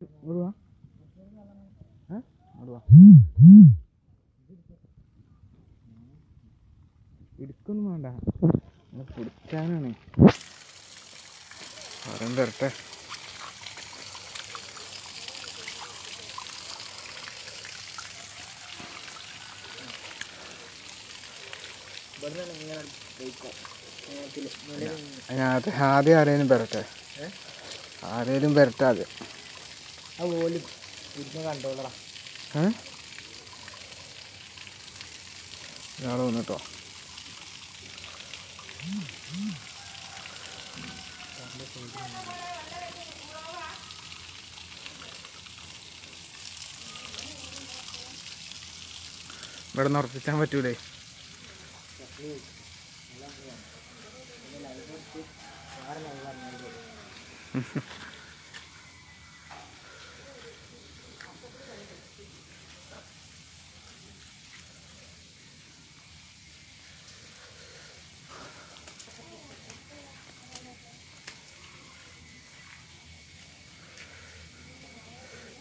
ഇങ്ങോട്ട് ഇടുക്കൊന്നും വേണ്ട. കുടിക്കാനാണ്. ആരും തരട്ടെ ആദ്യം ആരേലും വരട്ടെ. ആരേലും വരട്ടെ ആദ്യം ഓൽ ഇരുന്ന് കണ്ടോളടാ ഏ? ഇയാൾ വന്നിട്ടോ? ഇവിടെ നിന്ന് ഉറപ്പിക്കാൻ പറ്റൂലേ?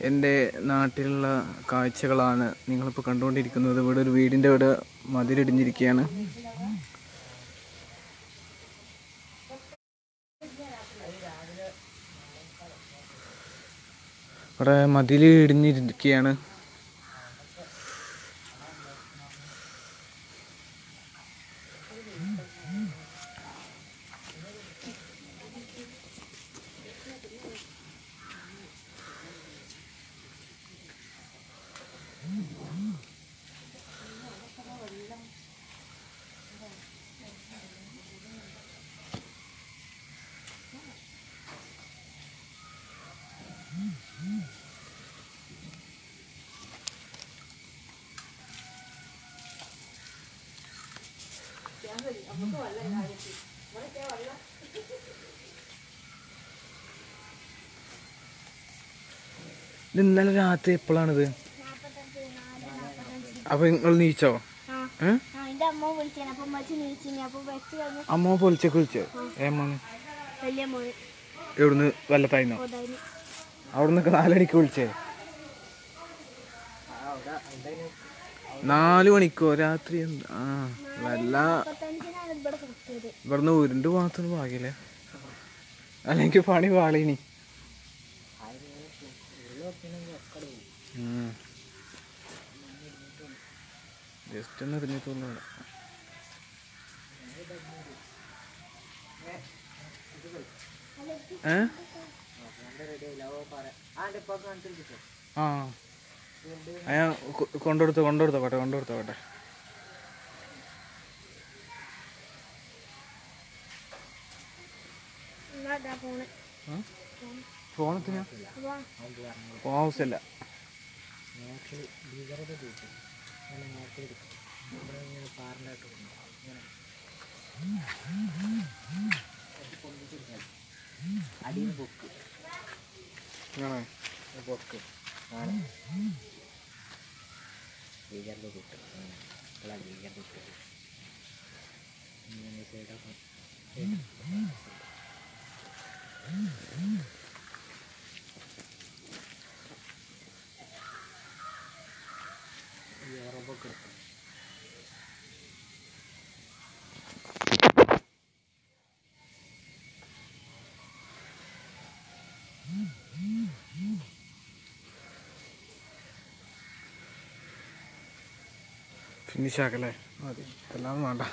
എന്റെ നാട്ടിലുള്ള കാഴ്ചകളാണ് നിങ്ങളിപ്പോൾ കണ്ടുകൊണ്ടിരിക്കുന്നത്. ഇവിടെ ഒരു വീടിന്റെ ഇവിടെ മതിലിടിഞ്ഞിരിക്കുകയാണ്. ഇവിടെ മതിൽ ഇടിഞ്ഞിരിക്കുകയാണ് ഇന്നലെ രാത്രി എപ്പോഴാണിത്? അപ്പൊ നിങ്ങൾ നീച്ചോ? അമ്മ പൊളിച്ചൊക്കെ വിളിച്ചോ? ഏമ്മന്ന് വലിയ മോന് എവിടുന്ന് വല്ലത്തായിന്നോ? അവിടുന്ന് നാലടിക്ക് വിളിച്ചേ. നാലു മണിക്കോ? രാത്രി എന്താ? വല്ല ഇവിടുന്ന് ഉരുണ്ട് പോകത്തൊന്നും ഭാഗ്യല്ലേ? അല്ലെങ്കിൽ പണി പാളിനി. ജസ്റ്റ് ഒന്ന് എറിഞ്ഞിട്ടുള്ളൂ ആ. കൊണ്ടുകൊടുത്തോ കൊണ്ടുകൊടുത്തോ കോട്ടെ കൊണ്ടുകൊടുത്തോ കോട്ടെ ഇങ്ങോട്ടാ പോണ് ഫോണത്തിനാ ഹൗസല്ല അടിയിൽ പൊക്ക് ആണോ പൊക്ക് ആണ് ഭീകരത കിട്ടും ഇപ്പോഴാണ് ഭീകരത കിട്ടും ഇങ്ങനെ സൈഡൊക്കെ ഉറപ്പൊക്കെ ഫിനിഷ് ആക്കല്ലേ? മതി. എല്ലാം വേണ്ട.